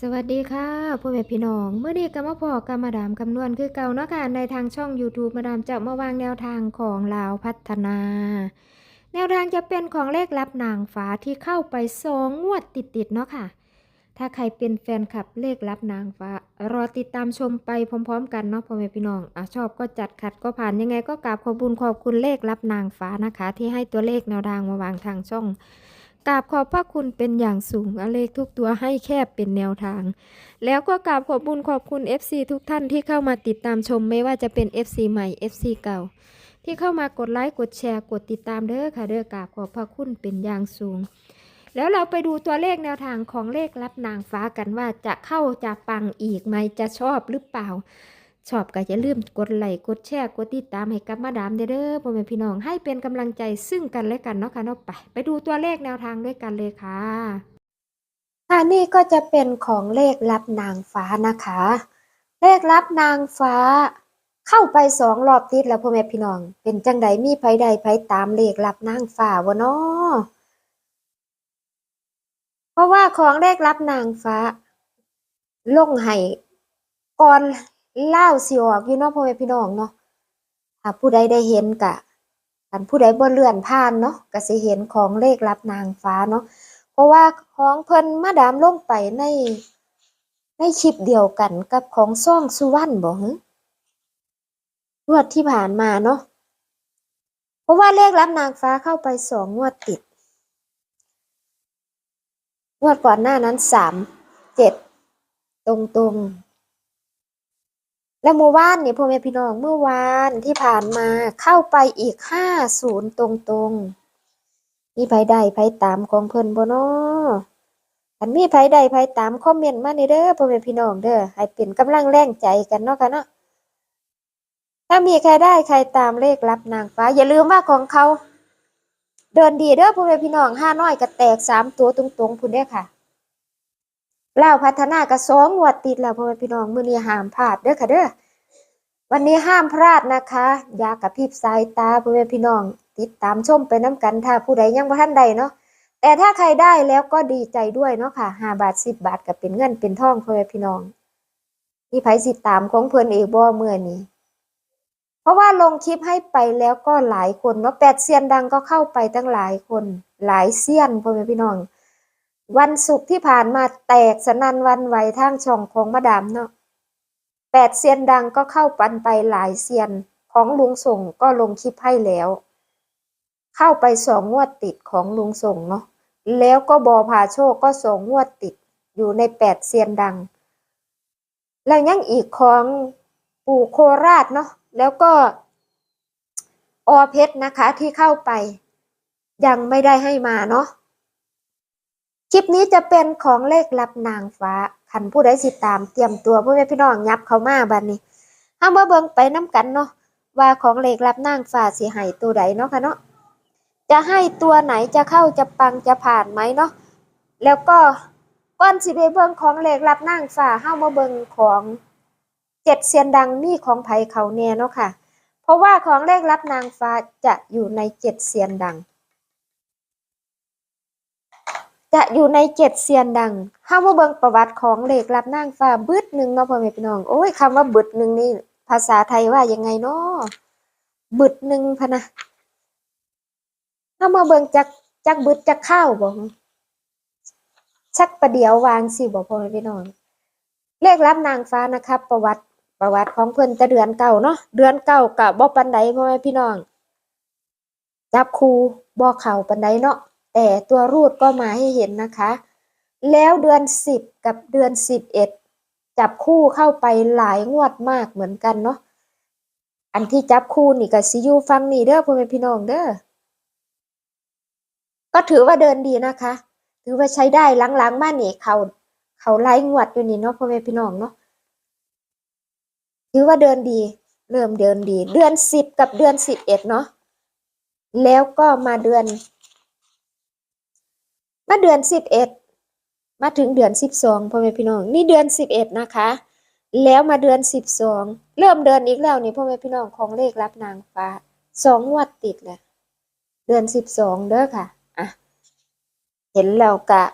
สวัสดีค่ะพ่อแม่พี่น้อง เมื่อนี้ก็มาพอกับมาดามคำนวณคือเก่าเนาะค่ะในทางช่อง YouTube มาดามจะมาวางแนวทางของลาวพัฒนา แนวทางจะเป็นของเลขลับนางฟ้าที่เข้าไปสองงวดติดๆเนาะค่ะ ถ้าใครเป็นแฟนคลับเลขลับนางฟ้า รอติดตามชมไปพร้อม ๆ กันเนาะพ่อแม่พี่น้องอชอบก็จัดขัดก็ผ่านยังไงก็กราบขอบคุญขอบคุณเลขลับนางฟ้านะคะ ที่ให้ตัวเลขแนวทางมาวางทางช่อง กราบขอบพระคุณเป็นอย่างสูงอเลขทุกตัวให้แค่เป็นแนวทาง แล้วก็กราบขอบบุญขอบคุณ FC ทุกท่านที่เข้ามาติดตามชมไม่ว่าจะเป็น FC ใหม่ FC เก่า ที่เข้ามากดไลค์กดแชร์กดติดตามเด้อค่ะเด้อกราบขอบพระคุณเป็นอย่างสูง แล้วเราไปดูตัวเลขแนวทางของเลขรับนางฟ้ากันว่าจะเข้าจะปังอีกไหมจะชอบหรือเปล่า ชอบก็อย่าลืมกดไลค์กดแชร์กดติดตามให้กับมาดามเด้อพ่อแม่พี่น้องให้เป็นกำลังใจซึ่งกันและกันเนาะค่ะเนาะไป ไปดูตัวเลขแนวทางด้วยกันเลยค่ะค่ะนี่ก็จะเป็นของเลขลับนางฟ้านะคะ เลขลับนางฟ้า เข้าไปสองรอบติดแล้วพ่อแม่พี่น้อง เป็นจังใดมีไผใดไผตามเลขลับนางฟ้าวะเนาะเพราะว่าของเลขลับนางฟ้า ลงให้ก่อน เล่าวสิออกอยู่เนาะพ่อแม่พี่น้องเนาะถ้าผู้ใดได้เห็นกะอันผู้ใดบ่เลื่อนผ่านเนาะก็สิเห็นของเลขลับนางฟ้าเนาะเพราะว่าของเพิ่นมาดามลงไปในในคลิปเดียวกันกับของซ่องสุวรรณบ่หึงวดที่ผ่านมาเนาะเพราะว่าเลขลับนางฟ้าเข้าไปสองงวดติดงวดก่อนหน้านั้นสามเจ็ดตรงตรงๆ และเมื่อวานนี่พ่อแม่พี่น้องเมื่อวานที่ผ่านมาเข้าไปอีกห้าศูนย์ตรงตรงๆมีไผใดไผตามของเพิ่นบ่นอันมีไผใดไผตามคอมเมนต์มาในเด้อพ่อแม่พี่น้องเด้อให้เป็นกำลังแรงใจกันเนาะค่ะเนาะถ้ามีใครได้ใครตามเลขลับนางฟ้า อย่าลืมว่าของเขา เดินดีเด้อพ่อแม่พี่น้องห้าน้อยก็แตกสามตัวตรงๆพุ่นเด้อค่ะเลาพัฒนาก็สองงวดติดแล้วพ่อแม่พี่น้องมือนี้ห้ามพลาดเด้อค่ะเด้อ วันนี้ห้ามพลาดนะคะ ยากระพริบสายตาพ่อแม่พี่น้อง ติดตามชมไปน้ำกันถ้าผู้ใดยังบ่ทันใดเนาะแต่ถ้าใครได้แล้วก็ดีใจด้วยเนาะค่ะห้าบาทสิบบาทก็เป็นเงินเป็นทองพ่อแม่พี่น้องมีไผสิตามของเพิ่อนเองบ่เมื้อนี้ เพราะว่าลงคลิปให้ไปแล้วก็หลายคนเนาะแปดเซียนดังก็เข้าไปตั้งหลายคน หลายเซียนพ่อแม่พี่น้อง วันศุกร์ที่ผ่านมาแตกสนันวันไหวทางช่องของมาดามเนาะ แปดเซียนดังก็เข้าปันไปหลายเซียน ของลุงส่งก็ลงคลิปให้แล้ว เข้าไปสองงวดติดของลุงส่งเนาะแล้วก็บอพาโชคก็สองงวดติดอยู่ในแปดเซียนดัง แล้วยังอีกของปู่โคราชเนาะแล้วก็อเพชรนะคะที่เข้าไป ยังไม่ได้ให้มาเนาะคลิปนี้จะเป็นของเลขลับนางฟ้า คันผู้ใดสิตามเตรียมตัวพ่อแม่พี่น้องยับเขามาบัดนี้เฮามาเบิ่งไปน้ำกันเนาะว่าของเลขลับนางฟ้าสิให้ตัวใดเนาะค่ะเนาะจะให้ตัวไหนจะเข้าจะปังจะผ่านไหมเนาะแล้วก็ก่อนสิไปเบิ่งของเลขลับนางฟ้าเฮามาเบิ่งของเจ็ดเซียนดังมีของไผเขาแน่เนาะค่ะ เพราะว่าของเลขลับนางฟ้าจะอยู่ในเจ็ดเซียนดัง จะอยู่ในเจ็ดเซียนดังห้ามาเบิงประวัติของเลขลับนางฟ้าบึดหนึ่งเนาะพ่อแม่พี่น้องโอ้ยคำว่าบึดหนึ่งนี่ภาษาไทยว่ายังไงเนาะบึดหนึ่งพะนะห้ามาเบิงจักจักบึดจักข้าวบ่ชักประเดียววางสิบ่พ่อแม่พี่น้องเลขลับนางฟ้านะครับ ประวัติประวัติของเพิ่นแต่เดือนเก่าเนาะเดือนเก่ากับบ่ปันใดพ่อแม่พี่น้องจับคูบ่เข่าปันใดเนาะ แต่ตัวรูดก็มาให้เห็นนะคะ แล้วเดือนสิบกับเดือนสิบเอ็ดจับคู่เข้าไปหลายงวดมากเหมือนกันเนาะอันที่จับคู่นี่ก็ซิยูฟังนี่เด้อพ่อแม่พี่น้องเด้อก็ถือว่าเดินดีนะคะ ถือว่าใช้ได้หลังๆมานี่เขาเขาไล่งวดอยู่นี่เนาะพ่อแม่พี่น้องเนาะถือว่าเดินดี เริ่มเดินดี เดือนสิบกับเดือนสิบเอ็ดเนาะแล้วก็มาเดือน มาเดือนสิบเอ็ดมาถึงเดือนสิบสองพ่อแม่พี่น้อง นี่เดือนสิบเอ็ดนะคะ แล้วมาเดือนสิบสองเริ่มเดินอีกแล้วนี่พ่อแม่พี่น้องของเลขรับนางฟ้าสองงวดติดเลยเดือนสิบสองเด้อค่ะอะเห็นแล้วกะก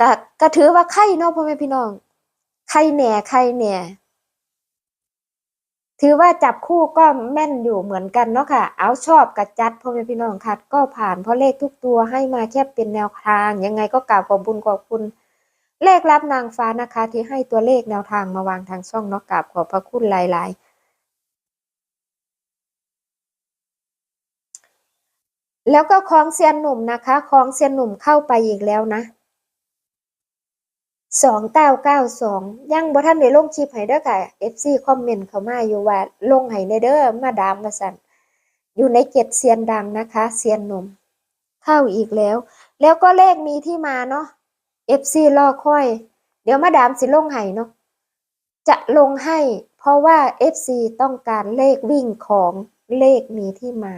ก็ก็ถือว่าไข่เนาะพ่อแม่พี่น้องไข่แหน่ไข่แหน่ ถือว่าจับคู่ก็แม่นอยู่เหมือนกันเนาะค่ะ เอาชอบกับจัดพ่อแม่พี่น้องค่ะก็ผ่านเพราะเลขทุกตัวให้มาแค่เป็นแนวทาง ยังไงก็กราบขอบคุญขอบคุณ เลขรับนางฟ้านะคะ ที่ให้ตัวเลขแนวทางมาวางทางช่องเนาะกราบขอบพระคุณหลาย ๆแล้วก็คลองเซียนหนุ่มนะคะคลองเซียนหนุ่มเข้าไปอีกแล้วนะ สองเก้าเก้าสองยังบ่ทันได้ลงคลิปให้เด้อค่ะ FC คอมเมนต์เข้ามาอยู่ว่าลงให้ในเด้อมาดามมาสั่นอยู่ในเจ็ดเซียนดังนะคะเซียนหนุ่มเข้าอีกแล้ว แล้วก็เลขมีที่มาเนาะ FC รอค่อย เดี๋ยวมาดามสิลงให้เนาะจะลงให้เพราะว่า FC ต้องการเลขวิ่งของเลขมีที่มา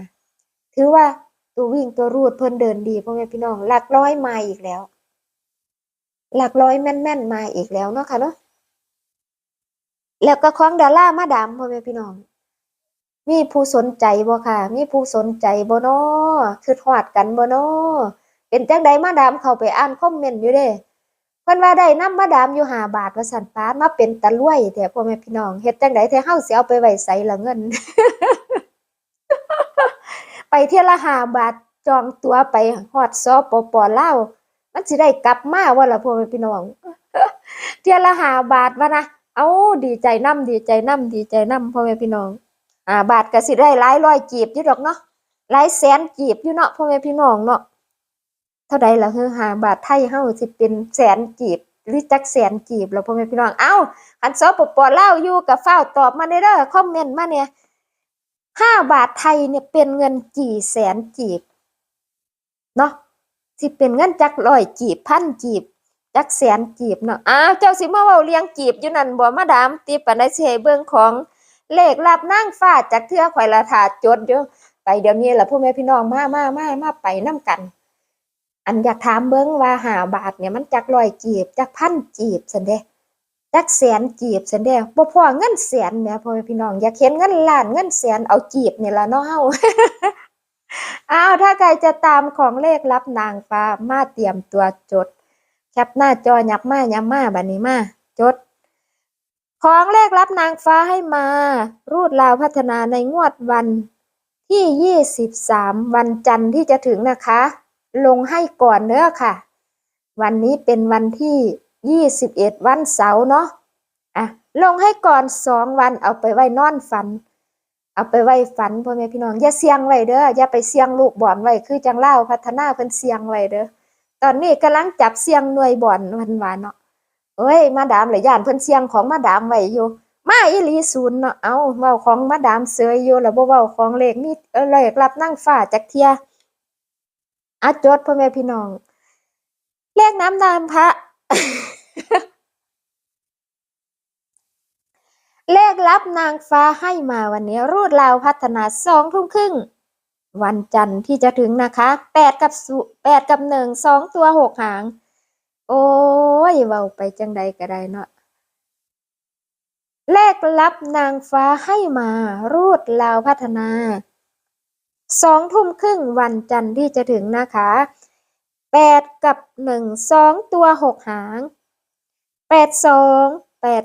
ถือว่าตัววิ่งตัวรูดเพิ่นเดินดีพ่อแม่พี่น้องหลักร้อยมาอีกแล้ว หลักร้อยแม่นๆมาอีกแล้วเนาะค่ะเนาะแล้วก็ของดารามาดามพ่อแม่พี่น้อง มีผู้สนใจบ่ค่ะ มีผู้สนใจบ่นาะคือทอดกันบ่นาะเป็นจังใดมาดามเข้าไปอ่านคอมเมนต์อยู่เด้เพิ่นว่าได้นำมาดามอยู่5บาทว่าสั่นปามาเป็นตะลุ่ยแท้พ่อแม่พี่น้องเฮ็ดจังใดแท้เฮาสิเอาไปไว้ไสละเงิน ไปเที่ยวละ5บาทจองตัวไปฮอดสปปอลาว มันสิได้กลับมาว่าละพ่อแม่พี่น้องเที่ยละหาบาทวะนะเอาดีใจน้ำดีใจน้ำดีใจน้ำพ่อแม่พี่น้อง อ่า บาทก็สิได้หลายร้อยจีบอยู่ดอกเนาะหลายแสนจีบอยู่เนาะพ่อแม่พี่น้องเนาะเท่าใดละเฮือหาบาทไทยเฮาสิเป็นแสนจีบหรือจักแสนจีบแล้วพ่อแม่พี่น้อง เอ้าคันสปปอเล่าอยู่กับฟ้าตอบมาได้เด้อคอมเมนต์มาเนี่ยห้าบาทไทยเนี่ยเป็นเงินกี่แสนจีบเนาะ สิเป็นเงินจักร้อยจีบพันจีบจักแสนจีบเนาะอ้าวเจ้าสิมาเว้าเลี้ยงจีบอยู่นั่นบ่มาดามตีปานใดสิให้เบิ่งของเลขลับนางฟ้าจากเทื่อข่อยละถาจดอยู่ไปเดี๋ยวนี้ละพ่อแม่พี่น้องมามามามาไปนํกัน อันอยากถามเบิ่งว่าหาบาทเนี่ยมันจักร้อยจีบจักพันจีบซั่นเดจักแสนจีบซั่นเดบ่พอเงินแสนแหมพ่อแม่พี่น้องอยากเห็นเงินล้านเงินแสนเอาจีบเนี่ยละเนาะเฮา อ้าวถ้าใครจะตามของเลขลับนางฟ้ามาเตรียมตัวจด แคปหน้าจอยับมายับมาบัดนี้มาจด ของเลขลับนางฟ้าให้มา รูดลาวพัฒนาในงวดวันที่ 23 วันจันทร์ที่จะถึงนะคะ ลงให้ก่อนเด้อค่ะ วันนี้เป็นวันที่ 21 วันเสาร์เนาะอะลงให้ก่อน 2 วันเอาไปไว้นอนฝัน เอาไปไว้ฝันพ่อแม่พี่น้องอย่าเสี่ยงไว้เด้ออย่าไปเสี่ยงลูกบ่อนไว้คือจังเล่าพัฒนาเพิ่นเสี่ยงไว้เด้อตอนนี้กำลังจับเสี่ยงหน่วยบ่อนวันวานเนาะเอ้ยมาดามเลยย่านเพิ่นเสี่ยงของมาดามไว้อยู่มาอีลีศูนย์เนาะเอาเว้าของมาดามเสยอยู่แล้วบ่เว้าของเลขมีเออเลขรับนั่งฟ้าจักเทียอะจดพ่อแม่พี่น้องเลขน้ำนามพระ เลขลับนางฟ้าให้มาวันนี้รูดลาวพัฒนาสองทุ่มครึ่ง วันจันทร์ที่จะถึงนะคะแปดกับสุแปดกับหนึ่งสองตัวหกหาง โอ้ยเว้าไปจังใดก็ได้เนาะเลขลับนางฟ้าให้มา รูดลาวพัฒนาสองทุ่มครึ่งวันจันทร์ที่จะถึงนะคะแปดกับหนึ่งสองตัวหกหางแปดสองแปด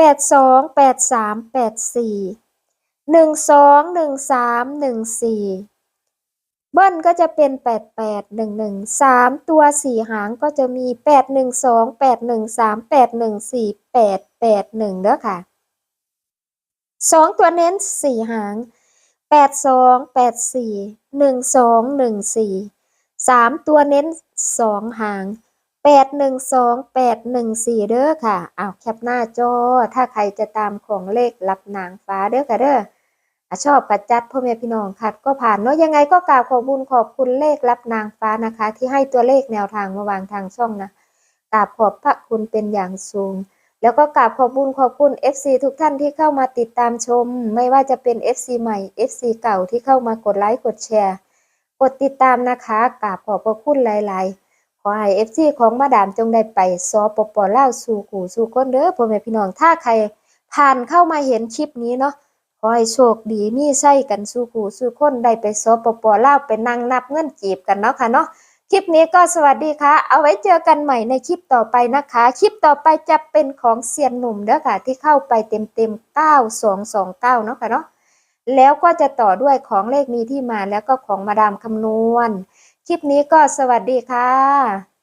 แปดสองแปดสามแปดสี่หนึ่งสองหนึ่งสามหนึ่งสี่เบิ้ลก็จะเป็นแปดแปดหนึ่งหนึ่งสามตัวสี่หางก็จะมีแปดหนึ่งสองแปดหนึ่งสามแปดหนึ่งสี่แปดแปดหนึ่งเด้อค่ะสองตัวเน้นสี่หางแปดสองแปดสี่หนึ่งสองหนึ่งสี่สามตัวเน้นสองหาง แปดหนึ่งสองแปดหนึ่งสี่เด้อค่ะอ้าวแคปหน้าจอ ถ้าใครจะตามของเลขรับนางฟ้าเด้อค่ะเด้ออชอบกัดจัดพ่อแม่พี่น้องขัดก็ผ่านเนาะยังไงก็กราบขอบคุญขอบคุณเลขรับนางฟ้านะคะ ที่ให้ตัวเลขแนวทางมาวางทางช่องนะกราบขอบพระคุณเป็นอย่างสูง แล้วก็กราบขอบคุญขอบคุณ FC ทุกท่านที่เข้ามาติดตามชม ไม่ว่าจะเป็น FC ใหม่ FC เก่าที่เข้ามากดไลค์กดแชร์ กดติดตามนะคะกราบขอบพระคุณหลาย ๆ ขอให้เอฟซีของมาดามจงได้ไปสปปอล่าสู่ขู่สู่คนเด้อพ่อแม่พี่น้องถ้าใครผ่านเข้ามาเห็นคลิปนี้เนาะขอให้โชคดีมีใส่กันสู่ขู่สู่คนได้ไปสปปอล่าไปนั่งนับเงินจีบกันเนาะค่ะเนาะคลิปนี้ก็สวัสดีค่ะ เอาไว้เจอกันใหม่ในคลิปต่อไปนะคะ คลิปต่อไปจะเป็นของเซียนหนุ่มเด้อค่ะ ที่เข้าไปเต็มเต็มๆ9229เนาะค่ะเนาะแล้วก็จะต่อด้วยของเลขมีที่มาแล้วก็ของมาดามคำนวณ คลิปนี้ก็สวัสดีค่ะ